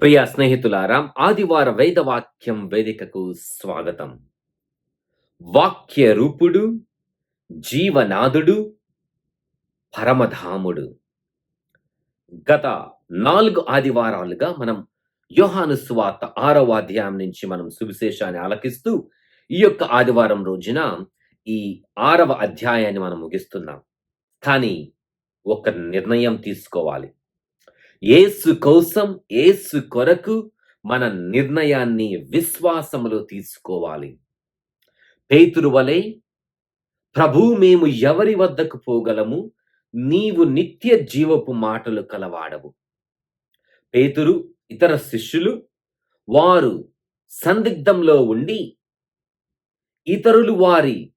ప్రియ స్నేహితులారా ఆదివార వేద వాక్యం వేదికకు స్వాగతం. వాక్య రూపుడు జీవనాథుడు పరమధాముడు. గత నాలుగు ఆదివారాలుగా మనం యోహాను స్వార్త ఆరవ అధ్యాయం నుంచి మనం సువిశేషాన్ని ఆలకిస్తూ ఈ యొక్క ఆదివారం రోజున ఈ ఆరవ అధ్యాయాన్ని మనం ముగిస్తున్నాం. కానీ ఒక నిర్ణయం తీసుకోవాలి. ఏసు కోసం ఏసు కొరకు మన నిర్ణయాన్ని విశ్వాసములో తీసుకోవాలి. పేతురు వలె ప్రభు మేము ఎవరి వద్దకు పోగలము? నీవు నిత్య జీవపు మాటలు కలవాడవు. పేతురు ఇతర శిష్యులు వారు సందిగ్ధంలో ఉండి ఇతరులు వారి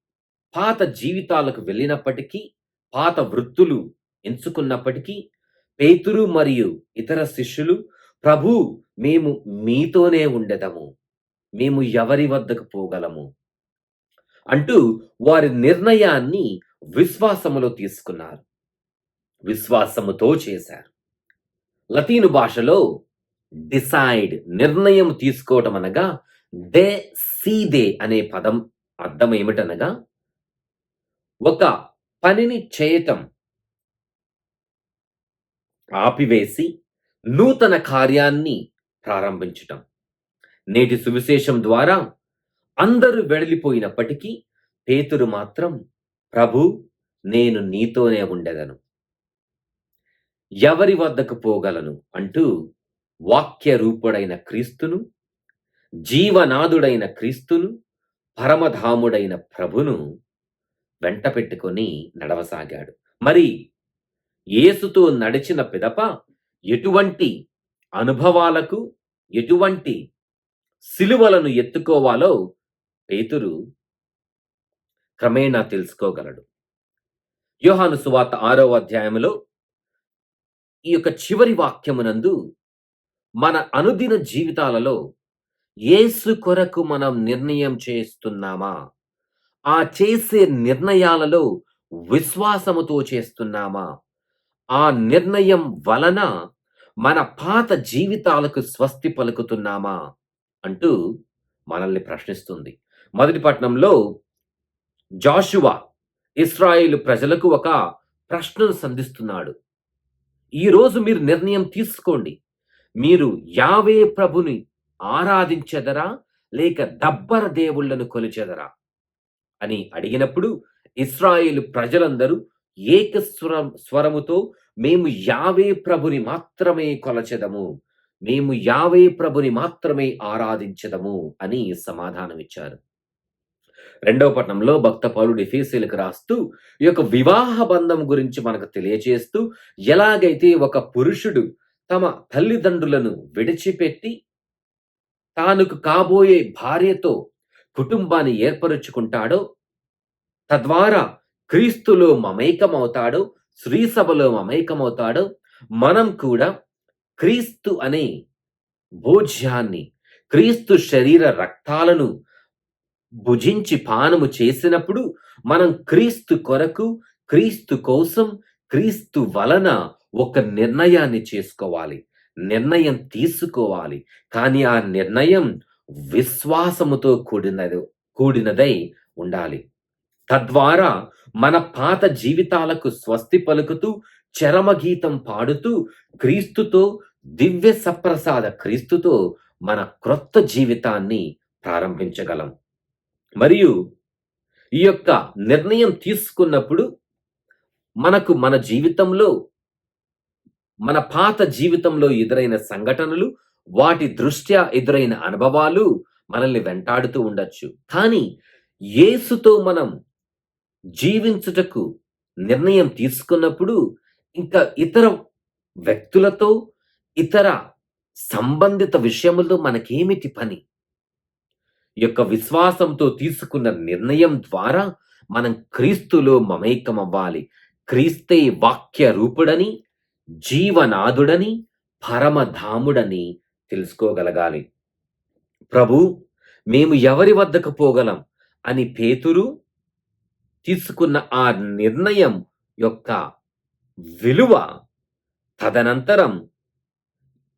పాత జీవితాలకు వెళ్ళినప్పటికీ పాత వృత్తులు ఎంచుకున్నప్పటికీ పేతురు మరియు ఇతర శిష్యులు ప్రభు మేము మీతోనే ఉండటము మేము ఎవరి వద్దకు పోగలము అంటూ వారి నిర్ణయాన్ని విశ్వాసములో తీసుకున్నారు. విశ్వాసముతో చేశారు. లతీను భాషలో డిసైడ్ నిర్ణయం తీసుకోవటం అనగా దే సీదే అనే పదం అర్థం ఏమిటనగా ఒక పనిని చేయటం ఆపివేసి నూతన కార్యాన్ని ప్రారంభించటం. నేటి సువిశేషం ద్వారా అందరూ వెడలిపోయినప్పటికీ పేతురు మాత్రం ప్రభు నేను నీతోనే ఉండెదను. ఎవరి వద్దకు పోగలను? అంటూ వాక్య రూపుడైన క్రీస్తును జీవనాథుడైన క్రీస్తును పరమధాముడైన ప్రభును వెంట పెట్టుకొని నడవసాగాడు. మరి యేసుతో నడిచిన పిదప ఎటువంటి అనుభవాలకు ఎటువంటి సిలువలను ఎత్తుకోవాలో పేతురు క్రమేణా తెలుసుకోగలడు. యోహాను సువార్త ఆరో అధ్యాయంలో ఈ యొక్క చివరి వాక్యమునందు మన అనుదిన జీవితాలలో ఏసు కొరకు మనం నిర్ణయం చేస్తున్నామా? ఆ చేసే నిర్ణయాలలో విశ్వాసముతో చేస్తున్నామా? ఆ నిర్ణయం వలన మన పాత జీవితాలకు స్వస్తి పలుకుతున్నామా? అంటూ మనల్ని ప్రశ్నిస్తుంది. మొదటి పట్టణంలో జాషువా ఇస్రాయేల్ ప్రజలకు ఒక ప్రశ్నను సంధిస్తున్నాడు. ఈరోజు మీరు నిర్ణయం తీసుకోండి. మీరు యావే ప్రభుని ఆరాధించెదరా? లేక దబ్బర దేవుళ్ళను కొలిచెదరా? అని అడిగినప్పుడు ఇస్రాయేల్ ప్రజలందరూ ఏక స్వరం స్వరముతో మేము యావే ప్రభుని మాత్రమే కొలచెదము. మేము యావే ప్రభుని మాత్రమే ఆరాధించదము అని సమాధానం ఇచ్చారు రెండవ పట్టణంలో భక్త పౌరుడు ఎఫీసీలకు రాస్తూ ఈ యొక్క వివాహ బంధం గురించి మనకు తెలియజేస్తూ ఎలాగైతే ఒక పురుషుడు తమ తల్లిదండ్రులను విడిచిపెట్టి తానుకు కాబోయే భార్యతో కుటుంబాన్ని ఏర్పరుచుకుంటాడో తద్వారా క్రీస్తులో మమేకమవుతాడో శ్రీసభలో మమేకమవుతాడో. మనం కూడా క్రీస్తు అనే భోజ్యాన్ని క్రీస్తు శరీర రక్తాలను భుజించి పానము చేసినప్పుడు మనం క్రీస్తు కొరకు క్రీస్తు కోసం క్రీస్తు వలన ఒక నిర్ణయాన్ని చేసుకోవాలి. నిర్ణయం తీసుకోవాలి. కానీ ఆ నిర్ణయం విశ్వాసముతో కూడినది కూడినదై ఉండాలి. తద్వారా మన పాత జీవితాలకు స్వస్తి పలుకుతూ చరమగీతం పాడుతూ క్రీస్తుతో దివ్య సప్రసాద క్రీస్తుతో మన క్రొత్త జీవితాన్ని ప్రారంభించగలం. మరియు ఈ యొక్క నిర్ణయం తీసుకున్నప్పుడు మనకు మన జీవితంలో మన పాత జీవితంలో ఎదురైన సంఘటనలు వాటి దృష్ట్యా ఎదురైన అనుభవాలు మనల్ని వెంటాడుతూ ఉండొచ్చు. కానీ యేసుతో మనం జీవించుటకు నిర్ణయం తీసుకున్నప్పుడు ఇంకా ఇతర వ్యక్తులతో ఇతర సంబంధిత విషయములతో మనకేమిటి పని? యొక్క విశ్వాసంతో తీసుకున్న నిర్ణయం ద్వారా మనం క్రీస్తులో మమేకం అవ్వాలి క్రీస్తే వాక్య రూపుడని జీవనాథుడని పరమధాముడని తెలుసుకోగలగాలి. ప్రభు మేము ఎవరి వద్దకు పోగలం? అని పేతురు తీసుకున్న ఆ నిర్ణయం యొక్క విలువ తదనంతరం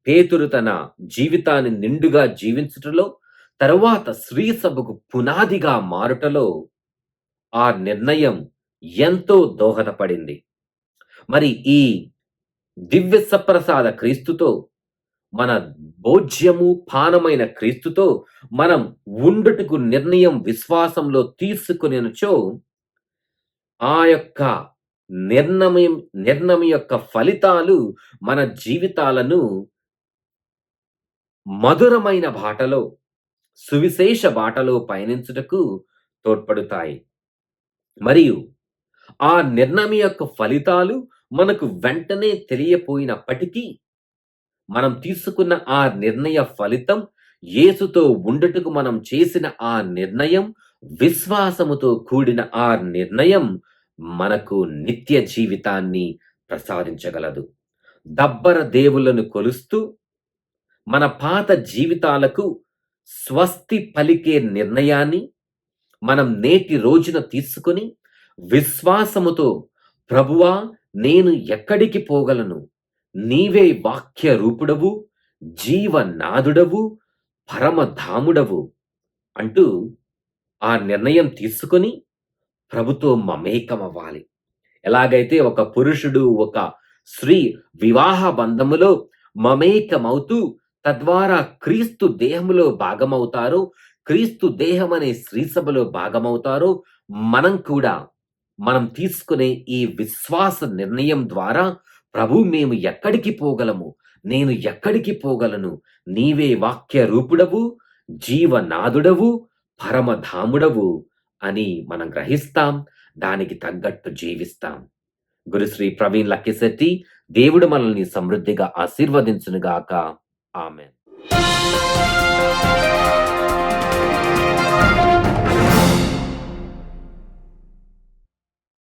పేతురు తన జీవితాన్ని నిండుగా జీవించుటలో తరువాత స్త్రీ సభకు పునాదిగా మారుటలో ఆ నిర్ణయం ఎంతో దోహదపడింది. మరి ఈ దివ్య సప్రసాద క్రీస్తుతో మన భోజ్యము పానమైన క్రీస్తుతో మనం ఉండుటకు నిర్ణయం విశ్వాసంలో తీసుకునేనుచో ఆ యొక్క నిర్ణయం నిర్ణయం యొక్క ఫలితాలు మన జీవితాలను మధురమైన బాటలో సువిశేష బాటలో పయనించుటకు తోడ్పడుతాయి. మరియు ఆ నిర్ణయం యొక్క ఫలితాలు మనకు వెంటనే తెలియపోయినప్పటికీ మనం తీసుకున్న ఆ నిర్ణయ ఫలితం యేసుతో ఉండటకు మనం చేసిన ఆ నిర్ణయం విశ్వాసముతో కూడిన ఆ నిర్ణయం మనకు నిత్య జీవితాన్ని ప్రసాదించగలదు. దబ్బర దేవులను కొలుస్తూ మన పాత జీవితాలకు స్వస్తి పలికే నిర్ణయాన్ని మనం నేటి రోజున తీసుకొని విశ్వాసముతో ప్రభువా నేను ఎక్కడికి పోగలను? నీవే వాక్య రూపుడవు జీవనాదుడవు పరమధాముడవు అంటూ ఆ నిర్ణయం తీసుకొని ప్రభుతో మమేకమవ్వాలి. ఎలాగైతే ఒక పురుషుడు ఒక స్త్రీ వివాహ బంధములో మమేకమవుతూ తద్వారా క్రీస్తు దేహములో భాగమవుతారు క్రీస్తు దేహం అనే స్త్రీ సభలో భాగమవుతారో మనం కూడా మనం తీసుకునే ఈ విశ్వాస నిర్ణయం ద్వారా ప్రభు మేము ఎక్కడికి పోగలము? నేను ఎక్కడికి పోగలను? నీవే వాక్య రూపుడవు జీవనాదుడవు పరమధాముడవు. అని మనం గ్రహిస్తాం దానికి తగ్గట్టు జీవిస్తాం. గురుశ్రీ ప్రవీణ్ లక్కిశెట్టి దేవుడు మనల్ని సమృద్ధిగా ఆశీర్వదించునుగాక. ఆమె